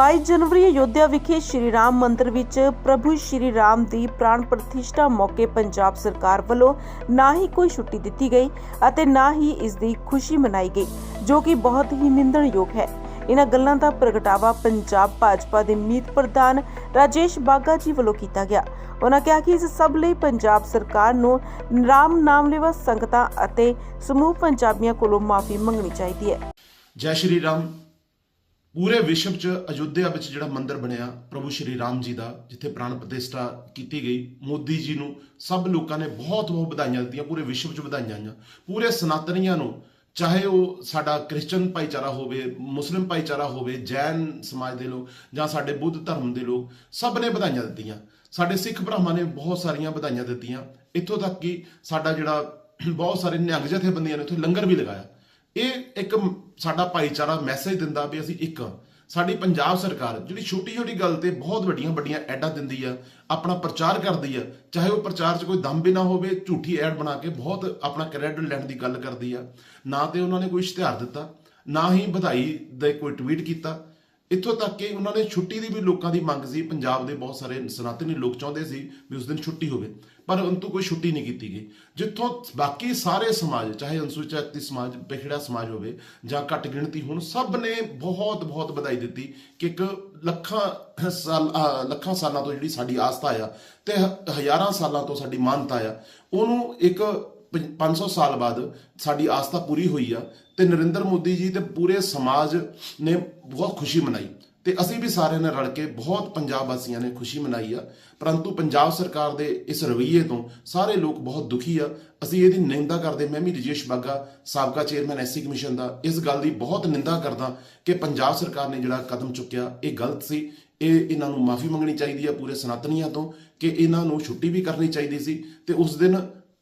22 ਜਨਵਰੀ ਅਯੋਧਿਆ ਵਿਖੇ ਸ਼੍ਰੀ ਰਾਮ ਮੰਦਿਰ ਵਿੱਚ ਪ੍ਰਭੂ ਸ਼੍ਰੀ ਰਾਮ ਦੀ ਪ੍ਰਾਣ ਪ੍ਰਤਿਸ਼ਠਾ ਮੌਕੇ ਪੰਜਾਬ ਸਰਕਾਰ ਵੱਲੋਂ ਨਾ ਹੀ ਕੋਈ ਛੁੱਟੀ ਦਿੱਤੀ ਗਈ ਅਤੇ ਨਾ ਹੀ ਇਸ ਦੀ ਖੁਸ਼ੀ ਮਨਾਈ ਗਈ, ਜੋ ਕਿ ਬਹੁਤ ਹੀ ਨਿੰਦਣਯੋਗ ਹੈ। ਇਹਨਾਂ ਗੱਲਾਂ ਦਾ ਪ੍ਰਗਟਾਵਾ ਪੰਜਾਬ ਭਾਜਪਾ ਦੇ ਮੀਤ ਪ੍ਰਧਾਨ ਰਾਜੇਸ਼ ਬਾਗਾ ਜੀ ਵੱਲੋਂ ਕੀਤਾ ਗਿਆ। ਉਹਨਾਂ ਕਿਹਾ ਕਿ ਇਸ ਸਭ ਲਈ ਪੰਜਾਬ ਸਰਕਾਰ ਨੂੰ ਰਾਮ ਨਾਮ ਲੈਵਾ ਸੰਗਤਾਂ ਅਤੇ ਸਮੂਹ ਪੰਜਾਬੀਆਂ ਕੋਲੋਂ ਮਾਫੀ ਮੰਗਣੀ ਚਾਹੀਦੀ ਹੈ। ਜੈ ਸ਼੍ਰੀ ਰਾਮ। ਪੂਰੇ ਵਿਸ਼ਵ 'ਚ ਅਯੁੱਧਿਆ ਵਿੱਚ ਜਿਹੜਾ ਮੰਦਿਰ ਬਣਿਆ, ਪ੍ਰਭੂ ਸ਼੍ਰੀ ਰਾਮ ਜੀ ਦਾ, ਜਿੱਥੇ ਪ੍ਰਾਣ ਪ੍ਰਤਿਸ਼ਠਾ ਕੀਤੀ ਗਈ, ਮੋਦੀ ਜੀ ਨੂੰ ਸਭ ਲੋਕਾਂ ਨੇ ਬਹੁਤ ਬਹੁਤ ਵਧਾਈਆਂ ਦਿੱਤੀਆਂ, ਪੂਰੇ ਵਿਸ਼ਵ 'ਚ ਵਧਾਈਆਂ ਆਈਆਂ। ਪੂਰੇ ਸਨਾਤਨੀਆਂ ਨੂੰ, ਚਾਹੇ ਉਹ ਸਾਡਾ ਕ੍ਰਿਸਚੀਅਨ ਭਾਈਚਾਰਾ ਹੋਵੇ, ਮੁਸਲਿਮ ਭਾਈਚਾਰਾ ਹੋਵੇ, ਜੈਨ ਸਮਾਜ ਦੇ ਲੋਕ ਜਾਂ ਸਾਡੇ ਬੁੱਧ ਧਰਮ ਦੇ ਲੋਕ, ਸਭ ਨੇ ਵਧਾਈਆਂ ਦਿੱਤੀਆਂ। ਸਾਡੇ ਸਿੱਖ ਭਰਾਵਾਂ ਨੇ ਬਹੁਤ ਸਾਰੀਆਂ ਵਧਾਈਆਂ ਦਿੱਤੀਆਂ। ਇੱਥੋਂ ਤੱਕ ਕਿ ਸਾਡਾ ਜਿਹੜਾ ਬਹੁਤ ਸਾਰੇ ਨਿਹੰਗ ਜਥੇਬੰਦੀਆਂ ਨੇ ਉੱਥੇ ਲੰਗਰ ਵੀ ਲਗਾਇਆ। ਇਹ ਇੱਕ ਸਾਡਾ ਭਾਈਚਾਰਾ ਮੈਸੇਜ ਦਿੰਦਾ ਵੀ ਅਸੀਂ ਇੱਕ ਹਾਂ। ਸਾਡੀ ਪੰਜਾਬ ਸਰਕਾਰ ਜਿਹੜੀ ਛੋਟੀ ਛੋਟੀ ਗੱਲ ਤੇ ਬਹੁਤ ਵੱਡੀਆਂ ਵੱਡੀਆਂ ਐਡਾਂ ਦਿੰਦੀ ਆ, ਆਪਣਾ ਪ੍ਰਚਾਰ ਕਰਦੀ ਆ, ਚਾਹੇ ਉਹ ਪ੍ਰਚਾਰ 'ਚ ਕੋਈ ਦਮ ਵੀ ਨਾ ਹੋਵੇ, ਝੂਠੀ ਐਡ ਬਣਾ ਕੇ ਬਹੁਤ ਆਪਣਾ ਕ੍ਰੈਡਿਟ ਲੈਣ ਦੀ ਗੱਲ ਕਰਦੀ ਆ। ਨਾ ਤੇ ਉਹਨਾਂ ਨੇ ਕੋਈ ਇਸ਼ਤਿਹਾਰ ਦਿੱਤਾ, ਨਾ ਹੀ ਵਧਾਈ ਦੇ ਕੋਈ ਟਵੀਟ ਕੀਤਾ ਇੱਥੋਂ ਤੱਕ ਕਿ ਉਹਨਾਂ ਨੇ ਛੁੱਟੀ ਦੀ ਵੀ ਲੋਕਾਂ ਦੀ ਮੰਗ ਸੀ। ਪੰਜਾਬ ਦੇ ਬਹੁਤ ਸਾਰੇ ਸਨਾਤਨੀ ਲੋਕ ਚਾਹੁੰਦੇ ਸੀ ਵੀ ਉਸ ਦਿਨ ਛੁੱਟੀ ਹੋਵੇ, ਪਰ ਅੰਤੂ ਕੋਈ ਛੁੱਟੀ ਨਹੀਂ ਕੀਤੀ ਗਈ। ਜਿੱਥੋਂ ਬਾਕੀ ਸਾਰੇ ਸਮਾਜ, ਚਾਹੇ ਅਨੁਸੂਚਿਤ ਸਮਾਜ ਪਿਛੜਾ ਸਮਾਜ ਹੋਵੇ ਜਾਂ ਘੱਟ ਗਿਣਤੀ ਹੋਣ, ਸਭ ਨੇ ਬਹੁਤ ਬਹੁਤ ਵਧਾਈ ਦਿੱਤੀ ਕਿ ਇੱਕ ਲੱਖਾਂ ਸਾਲ ਲੱਖਾਂ ਸਾਲਾਂ ਤੋਂ ਜਿਹੜੀ ਸਾਡੀ ਆਸਥਾ ਆ ਤੇ ਹ- ਹਜ਼ਾਰਾਂ ਸਾਲਾਂ ਤੋਂ ਸਾਡੀ ਮਾਨਤਾ ਆ, ਉਹਨੂੰ ਇੱਕ 500 ਸਾਲ ਬਾਅਦ ਸਾਡੀ ਆਸਥਾ ਪੂਰੀ ਹੋਈ ਆ ਤੇ ਨਰਿੰਦਰ ਮੋਦੀ ਜੀ ਤੇ ਪੂਰੇ ਸਮਾਜ ਨੇ ਬਹੁਤ ਖੁਸ਼ੀ ਮਨਾਈ ਤੇ ਅਸੀਂ ਵੀ ਸਾਰਿਆਂ ਨੇ ਰਲ ਕੇ ਬਹੁਤ ਪੰਜਾਬ ਵਾਸੀਆਂ ਨੇ ਖੁਸ਼ੀ ਮਨਾਈ ਆ। ਪਰੰਤੂ ਪੰਜਾਬ ਸਰਕਾਰ ਦੇ ਇਸ ਰਵੱਈਏ ਤੋਂ ਸਾਰੇ ਲੋਕ ਬਹੁਤ ਦੁਖੀ ਆ। ਅਸੀਂ ਇਹਦੀ ਨਿੰਦਾ ਕਰਦੇ, ਮੈਂ ਵੀ ਰਜੇਸ਼ ਬਾਗਾ ਸਾਬਕਾ ਚੇਅਰਮੈਨ ਐਸਸੀ ਕਮਿਸ਼ਨ ਦਾ ਇਸ ਗੱਲ ਦੀ ਬਹੁਤ ਨਿੰਦਾ ਕਰਦਾ ਕਿ ਪੰਜਾਬ ਸਰਕਾਰ ਨੇ ਜਿਹੜਾ ਕਦਮ ਚੁੱਕਿਆ, ਇਹ ਗਲਤ ਸੀ। ਇਹ ਇਹਨਾਂ ਨੂੰ ਮਾਫੀ ਮੰਗਣੀ ਚਾਹੀਦੀ ਆ ਪੂਰੇ ਸਨਾਤਨੀਆਂ ਤੋਂ ਕਿ ਇਹਨਾਂ ਨੂੰ ਛੁੱਟੀ ਵੀ ਕਰਨੀ ਚਾਹੀਦੀ ਸੀ ਤੇ ਉਸ ਦਿਨ